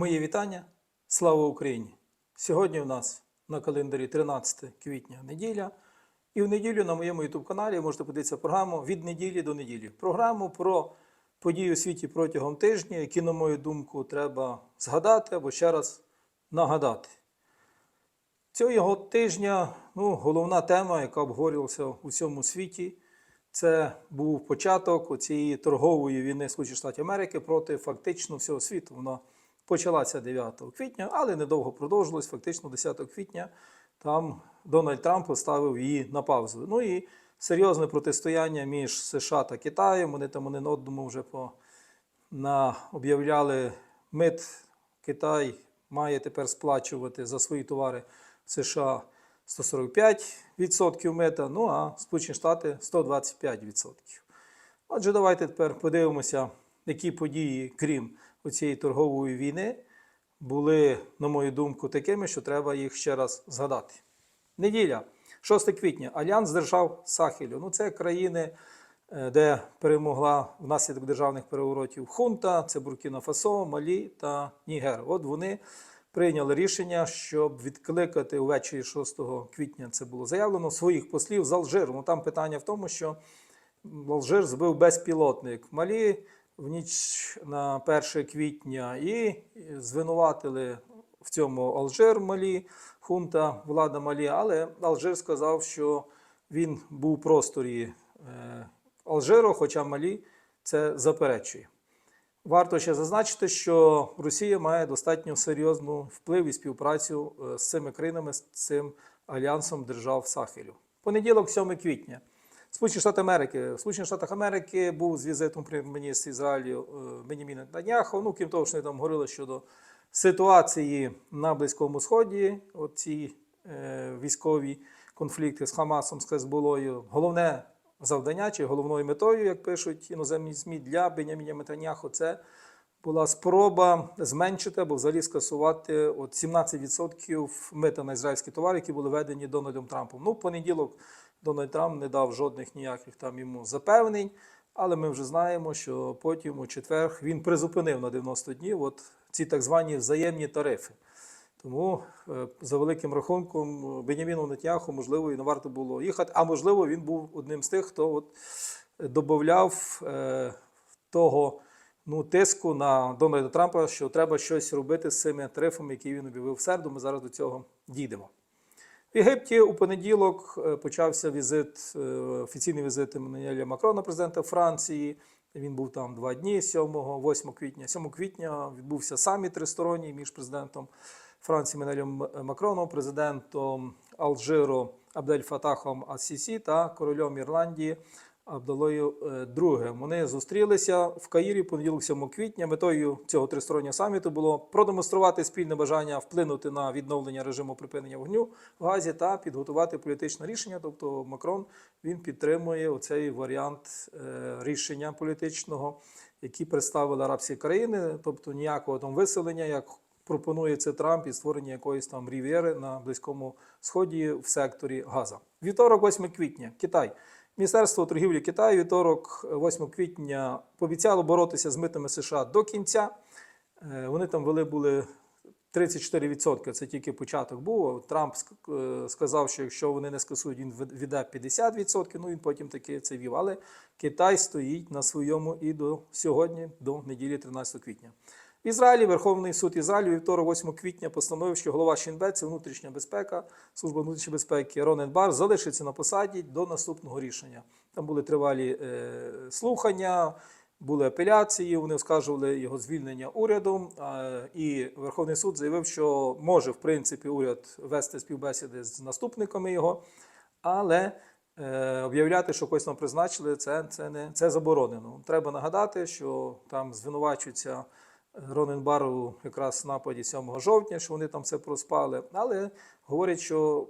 Моє вітання. Слава Україні! Сьогодні у нас на календарі 13 квітня неділя. І в неділю на моєму youtube каналі можете подивитися програму від неділі до неділі. Програму про події у світі протягом тижня, які, на мою думку, треба згадати або ще раз нагадати. Цього тижня ну, головна тема, яка обговорювалася у всьому світі, це був початок цієї торгової війни Америки проти фактично всього світу. Вона почалася 9 квітня, але недовго продовжилась. Фактично 10 квітня там Дональд Трамп поставив її на паузу. Ну і серйозне протистояння між США та Китаєм. Вони там один одному вже по на об'являли мит. Китай має тепер сплачувати за свої товари США 145% мита, ну а Сполучені Штати 125%. Отже, давайте тепер подивимося, які події, крім цієї торгової війни, були, на мою думку, такими, що треба їх ще раз згадати. Неділя, 6 квітня, Альянс держав Сахелю. Ну, це країни, е, де перемогла внаслідок державних переворотів Хунта, це Буркіна Фасо, Малі та Нігер. От вони прийняли рішення, щоб відкликати увечері 6 квітня. Це було заявлено своїх послів з Алжиру. Ну там питання в тому, що Алжир збив безпілотник Малі в ніч на 1 квітня і звинуватили в цьому Алжир Малі, хунта, влада Малі, але Алжир сказав, що він був у просторі е, Алжиру, хоча Малі це заперечує. Варто ще зазначити, що Росія має достатньо серйозну вплив і співпрацю е, з цими країнами, з цим альянсом держав Сахелю. Понеділок, 7 квітня. Сполучені Штати Америки. В Сполучених Штатах Америки був з візитом прем'єр-міністр Ізраїлю е, Беніміна Нетаньяху. Ну, крім того, що вони там говорили щодо ситуації на Близькому Сході, оці е, військові конфлікти з Хамасом, з Хезболою. Головне завдання чи головною метою, як пишуть іноземні ЗМІ, для Беняміна Нетаньяху, це була спроба зменшити або взагалі скасувати от 17% мита на ізраїльські товари, які були введені Дональдом Трампом. Ну, понеділок Дональд Трамп не дав жодних ніяких там йому запевнень, але ми вже знаємо, що потім у четвер він призупинив на 90 днів от ці так звані взаємні тарифи. Тому е, за великим рахунком Беняміну Нетяху, можливо, і не варто було їхати, а можливо, він був одним з тих, хто от додавав е, того ну, тиску на Дональда Трампа, що треба щось робити з цими тарифами, які він об'явив в середу. Ми зараз до цього дійдемо. В Єгипті у понеділок е, почався візит, е, офіційний візит Еммануеля Макрона, президента Франції. Він був там два дні, 7-8 квітня. 7 квітня відбувся саміт тристоронній між президентом Франції Менелем Макроном, президентом Алжиру Абдель Фатахом Ас-Сісі та королем Ірландії Абдалою II. Вони зустрілися в Каїрі понеділок 7 квітня. Метою цього тристороннього саміту було продемонструвати спільне бажання вплинути на відновлення режиму припинення вогню в Газі та підготувати політичне рішення. Тобто Макрон він підтримує оцей варіант е, рішення політичного, який представили арабські країни, тобто ніякого там виселення, як пропонує це Трамп і створення якоїсь там рів'єри на Близькому Сході в секторі Газа. Вівторок, 8 квітня, Китай. Міністерство торгівлі Китаю вівторок, 8 квітня, пообіцяло боротися з митами США до кінця. Е, Вони там вели були 34%, це тільки початок був. Трамп е, сказав, що якщо вони не скасують, він від- віде 50%, ну він потім таки це вів. Але Китай стоїть на своєму і до сьогодні, до неділі 13 квітня. В Ізраїлі Верховний суд Ізраїлю вівторок 8 квітня постановив, що голова Шінбет, це внутрішня безпека, служба внутрішньої безпеки Ронен Бар залишиться на посаді до наступного рішення. Там були тривалі е, слухання, були апеляції, вони оскаржували його звільнення урядом. е, і Верховний суд заявив, що може в принципі уряд вести співбесіди з наступниками його, але е, об'являти, що когось там призначили, це, це, не, це заборонено. Треба нагадати, що там звинувачуються. Ронен Бару якраз нападі 7 жовтня, що вони там все проспали. Але говорять, що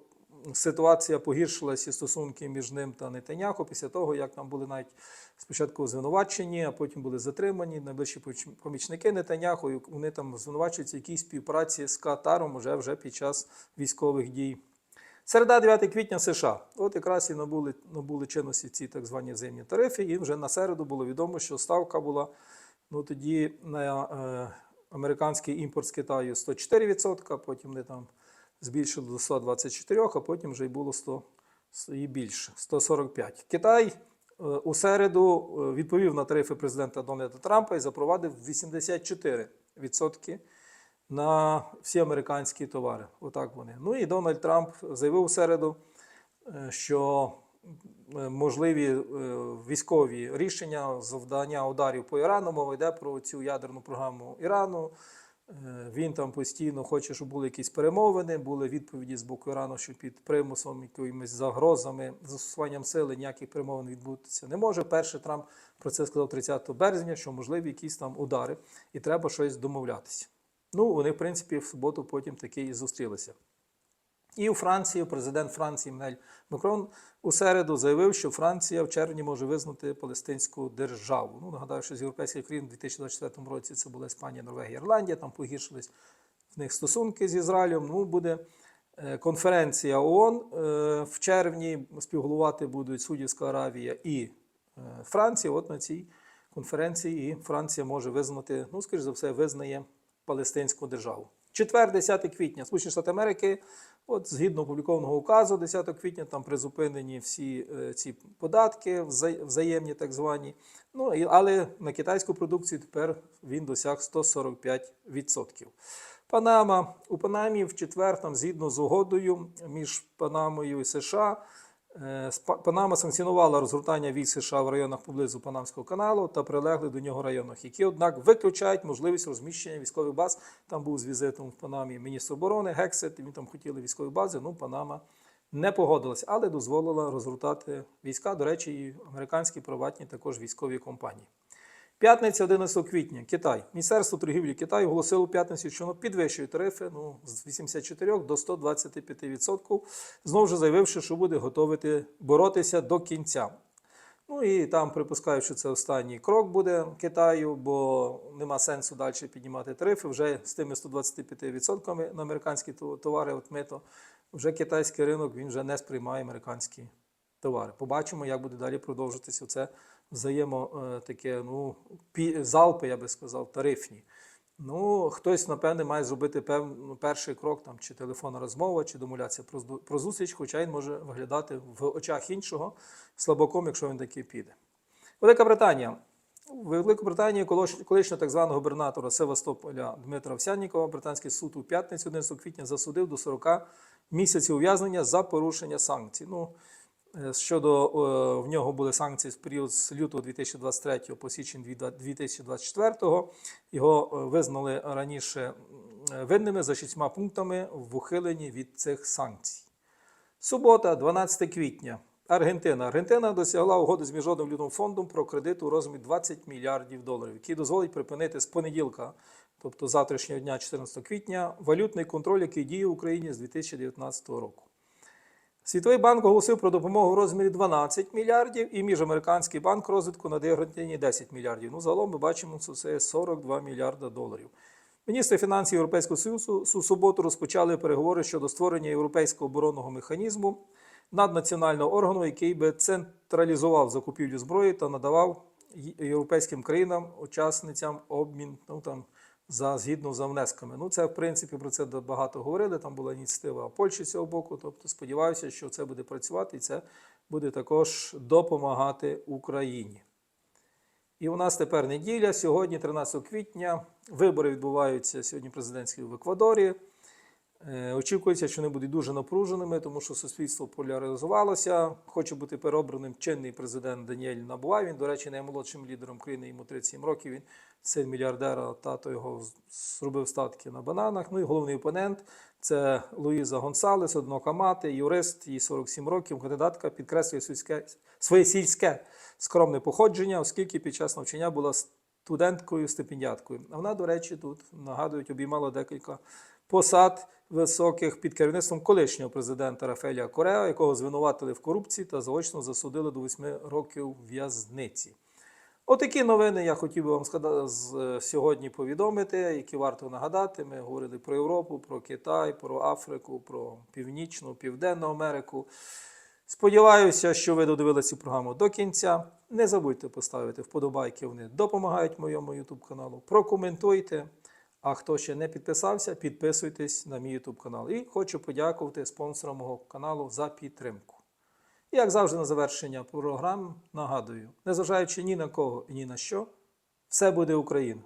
ситуація погіршилася і стосунки між ним та Нетаняху після того, як там були навіть спочатку звинувачені, а потім були затримані найближчі помічники Нетаняху. І вони там звинувачуються в якійсь співпраці з Катаром уже вже під час військових дій. Середа 9 квітня США. От якраз і набули, набули чинності ці так звані взаємні тарифи, і вже на середу було відомо, що ставка була ну, тоді на е, американський імпорт з Китаю 104%, потім вони там збільшили до 124, а потім вже й було 100 і більше 145. Китай е, у середу е, відповів на тарифи президента Дональда Трампа і запровадив 84% на всі американські товари. Отак вони. Ну і Дональд Трамп заявив у середу, е, що можливі е, військові рішення завдання ударів по Ірану. Мова йде про цю ядерну програму Ірану. Е, Він там постійно хоче, щоб були якісь перемовини, були відповіді з боку Ірану, що під примусом, якимись загрозами, застосуванням сили ніяких перемовин відбутися не може. Перший Трамп про це сказав 30 березня, що можливі якісь там удари, і треба щось домовлятися. Ну, вони, в принципі, в суботу потім таки і зустрілися. І у Франції президент Франції Менель Макрон у середу заявив, що Франція в червні може визнати Палестинську державу. Ну, нагадаю, що з європейських країн у 2024 році це була Іспанія, Норвегія, Ірландія. Там погіршились в них стосунки з Ізраїлем. Ну, буде е, конференція ООН е, в червні. Співголувати будуть Судівська Аравія і е, Франція. От на цій конференції і Франція може визнати, ну, скоріш за все, визнає Палестинську державу. Четвер, 10 квітня, Сполучені Штати Америки, от згідно опублікованого указу 10 квітня, там призупинені всі е, ці податки, вза- взаємні так звані. Ну, і- але на китайську продукцію тепер він досяг 145%. Панама. У Панамі в четвер, там, згідно з угодою між Панамою і США, Панама санкціонувала розгортання військ США в районах поблизу Панамського каналу та прилеглих до нього районах, які, однак, виключають можливість розміщення військових баз. Там був з візитом в Панамі міністр оборони Гексет, він там хотіли військові бази. Ну, Панама не погодилась, але дозволила розгортати війська. До речі, і американські приватні також військові компанії. П'ятниця 11 квітня. Китай. Міністерство торгівлі Китаю оголосило п'ятницю, що воно підвищує тарифи ну, з 84 до 125%, знову ж заявивши, що буде готовити боротися до кінця. Ну і там припускають, що це останній крок буде Китаю, бо нема сенсу далі піднімати тарифи. Вже з тими 125% на американські товари, от мито, вже китайський ринок він вже не сприймає американські товари. Побачимо, як буде далі продовжуватися це взаємо е, таке, ну, залпи, я би сказав, тарифні. Ну, хтось, напевне, має зробити пев, ну, перший крок, там, чи телефонна розмова, чи домовлятися про, про зустріч, хоча він може виглядати в очах іншого слабаком, якщо він таки піде. Велика Британія. В Великобританії колишнього так званого губернатора Севастополя Дмитра Овсяннікова британський суд у п'ятницю 11 квітня засудив до 40 місяців ув'язнення за порушення санкцій. Ну, щодо е, в нього були санкції в період з лютого 2023 по січень 2024. Його е, визнали раніше винними за шістьма пунктами в ухиленні від цих санкцій. Субота, 12 квітня. Аргентина. Аргентина досягла угоди з Міжнародним валютним фондом про кредит у розмірі 20 мільярдів доларів, який дозволить припинити з понеділка, тобто завтрашнього дня, 14 квітня, валютний контроль, який діє в Україні з 2019 року. Світовий банк оголосив про допомогу в розмірі 12 мільярдів, і Міжамериканський банк розвитку надає Аргентині 10 мільярдів. Ну, загалом ми бачимо, що це 42 мільярда доларів. Міністри фінансів Європейського Союзу у суботу розпочали переговори щодо створення європейського оборонного механізму наднаціонального органу, який би централізував закупівлю зброї та надавав європейським країнам, учасницям обмін ну, там, за згідно за внесками. Ну, це в принципі про це багато говорили. Там була ініціатива Польщі цього боку. Тобто сподіваюся, що це буде працювати і це буде також допомагати Україні. І у нас тепер неділя. Сьогодні, 13 квітня, вибори відбуваються сьогодні президентські в Еквадорі. Е, Очікується, що вони будуть дуже напруженими, тому що суспільство поляризувалося. Хоче бути переобраним чинний президент Даніель Набуа. Він, до речі, наймолодшим лідером країни, йому 37 років. Він син мільярдера, тато його зробив статки на бананах. Ну і головний опонент це Луїза Гонсалес, однока мати, юрист, їй 47 років. Кандидатка підкреслює сільське, своє сільське скромне походження, оскільки під час навчання була студенткою, стипендіаткою. А вона, до речі, тут нагадують, обіймала декілька посад високих під керівництвом колишнього президента Рафеля Кореа, якого звинуватили в корупції та заочно засудили до 8 років в'язниці. Отакі новини я хотів би вам е, сьогодні повідомити, які варто нагадати. Ми говорили про Європу, про Китай, про Африку, про Північну, Південну Америку. Сподіваюся, що ви додивилися програму до кінця. Не забудьте поставити вподобайки, вони допомагають моєму YouTube каналу. Прокоментуйте. А хто ще не підписався, підписуйтесь на мій YouTube канал. І хочу подякувати спонсорам мого каналу за підтримку. І як завжди на завершення програми нагадую, незважаючи ні на кого і ні на що, все буде Україна.